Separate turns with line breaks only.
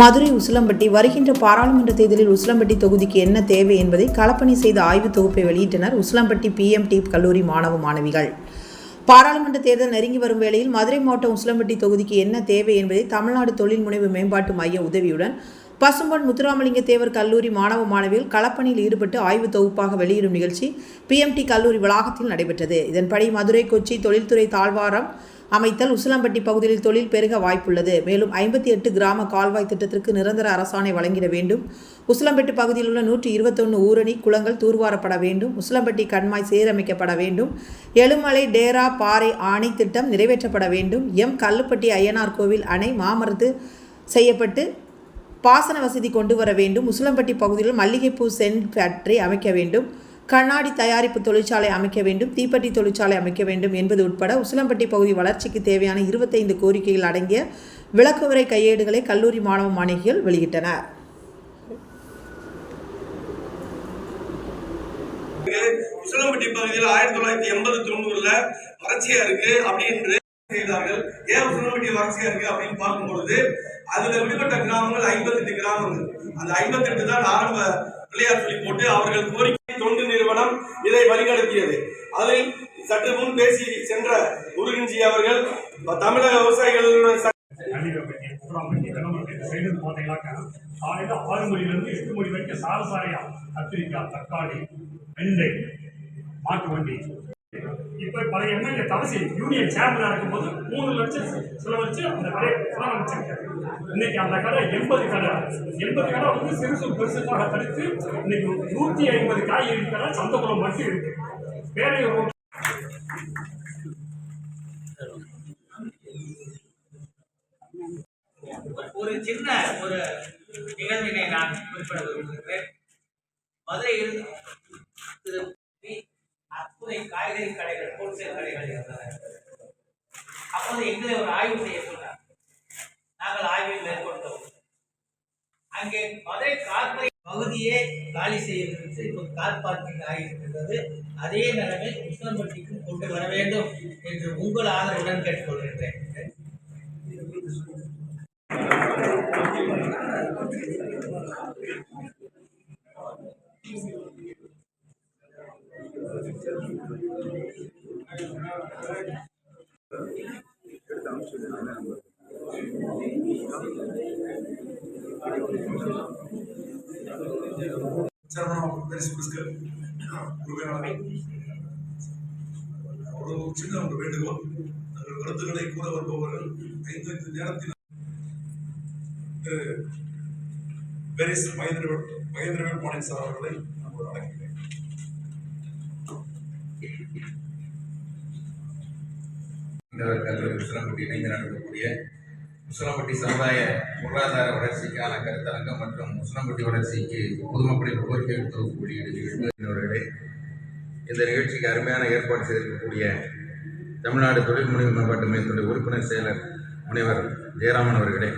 மதுரை உசிலம்பட்டி வருகின்ற பாராளுமன்ற தேர்தலில் உசிலம்பட்டி தொகுதிக்கு என்ன தேவை என்பதை களப்பணி செய்த ஆய்வு தொகுப்பை வெளியிட்டனர் உசிலம்பட்டி பிஎம்டி கல்லூரி மாணவ மாணவிகள். பாராளுமன்ற தேர்தல் நெருங்கி வரும் வேளையில் மதுரை மாவட்டம் உசிலம்பட்டி தொகுதிக்கு என்ன தேவை என்பதை தமிழ்நாடு தொழில் முனைவு மேம்பாட்டு மைய உதவியுடன் பசும்பொன் முத்துராமலிங்க தேவர் கல்லூரி மாணவ மாணவிகள் களப்பணியில் ஈடுபட்டு ஆய்வு தொகுப்பாக வெளியிடும் நிகழ்ச்சி பிஎம்டி கல்லூரி வளாகத்தில் நடைபெற்றது. இதன்படி மதுரை கொச்சி தொழில்துறை தாழ்வாரம் அமைத்தல் உசிலம்பட்டி பகுதியில் தொழில் பெருக வாய்ப்புள்ளது. மேலும் ஐம்பத்தி எட்டு கிராம கால்வாய் திட்டத்திற்கு நிரந்தர அரசாணை வழங்கிட வேண்டும். உசிலம்பட்டி பகுதியில் உள்ள நூற்றி இருபத்தொன்று ஊரணி குளங்கள் தூர்வாரப்பட வேண்டும். உசிலம்பட்டி கண்மாய் சீரமைக்கப்பட வேண்டும். எழுமலை டேரா பாறை ஆணை திட்டம் நிறைவேற்றப்பட வேண்டும். எம் கல்லுப்பட்டி ஐயனார் கோவில் அணை மாமரத்து செய்யப்பட்டு பாசன வசதி கொண்டு வர வேண்டும். உசிலம்பட்டி பகுதியில் மல்லிகைப்பூ சென்ட் ஃபேக்டரி அமைக்க வேண்டும். கண்ணாடி தயாரிப்பு தொழிற்சாலை அமைக்க வேண்டும் தீப்பெட்டி தொழிற்சாலை அமைக்க வேண்டும் என்பது உட்பட உசிலம்பட்டி பகுதி வளர்ச்சிக்கு தேவையான இருபத்தைந்து கோரிக்கைகள் அடங்கிய விளக்குவரை கையேடுகளை கல்லூரி மாணவ மாணவிகள் வெளியிட்டனர்.
உசிலம்பட்டி பகுதியில் ஆயிரத்தி தொள்ளாயிரத்தி எண்பது தொண்ணூறுல வறட்சியா இருக்கு அப்படின்னு செய்தார்கள் சொல்ல வேண்டிய வறட்சியா இருக்கு அப்படின்னு பார்க்கும் பொழுது அதுல விடுபட்ட கிராமங்கள் ஐம்பத்தெட்டு கிராமங்கள். அந்த ஐம்பத்தெட்டு தான் ஆரம்ப பிள்ளையார் சொல்லி போட்டு அவர்கள் கோரிக்கை தொண்டு நிறுவனம் இதை வழிநடத்தியது. அதில் சற்று முன் பேசி சென்ற குருகிஞ்சி அவர்கள் தமிழக விவசாயிகள் ச-
கள்ளிகப்பட்டி காலையில் ஆறு மணிலேருந்து எட்டு மணி வரைக்கும் சாரசாரையா கத்திரிக்காய் தக்காளி வெண்டை மாட்டு வண்டி இப்போ பழைய எம்எல்ஏ தவசி யூனியன் சேர்மனாக இருக்கும்போது மூணு லட்சம் செலவழிச்சு அந்த கடையை புறாமிச்சிருக்காரு இன்னைக்கு அந்த கடை எண்பது கடை. எண்பது கடை வந்து சிறுசு பெருசுக்காக தடுத்து இன்னைக்கு நூற்றி ஐம்பது காய்கறி கடை சந்தகுளம் மட்டும் இருக்கு. பேரையூர்
ஒரு சின்ன ஒரு நிகழ்வினை நான் குறிப்பிட விரும்புகிறேன். மதுரையில் புதிய காய்கறி கடைகள் ஹோல்சேல் கடைகள் இருந்தன அப்போது எங்களை ஒரு ஆய்வு செய்ய சொன்னார். நாங்கள் ஆய்வில் மேற்கொண்டோம். அங்கே மதுரை கார்பரை பகுதியே காலி செய்யப்பட்டு இப்போ கார் பார்க்கிங் ஆகியிருக்கின்றது அதே நிலைமை உஷ்ணம்பட்டிக்கும் கொண்டு வர வேண்டும் என்று உங்கள் ஆதரவுடன் கேட்டுக்கொள்கின்றேன்.
பெருசு பிஸ்கர் ஒரு சின்ன ஒரு வேண்டுகோள் தங்கள் கருத்துக்களை கூற வருபவர்கள் ஐந்து ஐந்து நேரத்தில் திரு பெரிஸ் மகேந்திரவேல் மகேந்திரவேல் பாண்டியன் சார் அவர்களை நான் ஒரு
கல்லூரி உசிலம்பட்டி இணைந்து நடக்கக்கூடிய உசிலம்பட்டி சமுதாய பொருளாதார வளர்ச்சிக்கான கருத்தரங்கம் மற்றும் உசிலம்பட்டி வளர்ச்சிக்கு பொதுமக்களின் கோரிக்கை தொகுப்பு நிகழ்ச்சிகளே இந்த நிகழ்ச்சிக்கு அருமையான ஏற்பாடு செய்திருக்கக்கூடிய தமிழ்நாடு தொழில் முனைவு மேம்பாட்டு மையத்துடைய உறுப்பினர் செயலர் முனைவர் ஜெயராமன் அவர்களே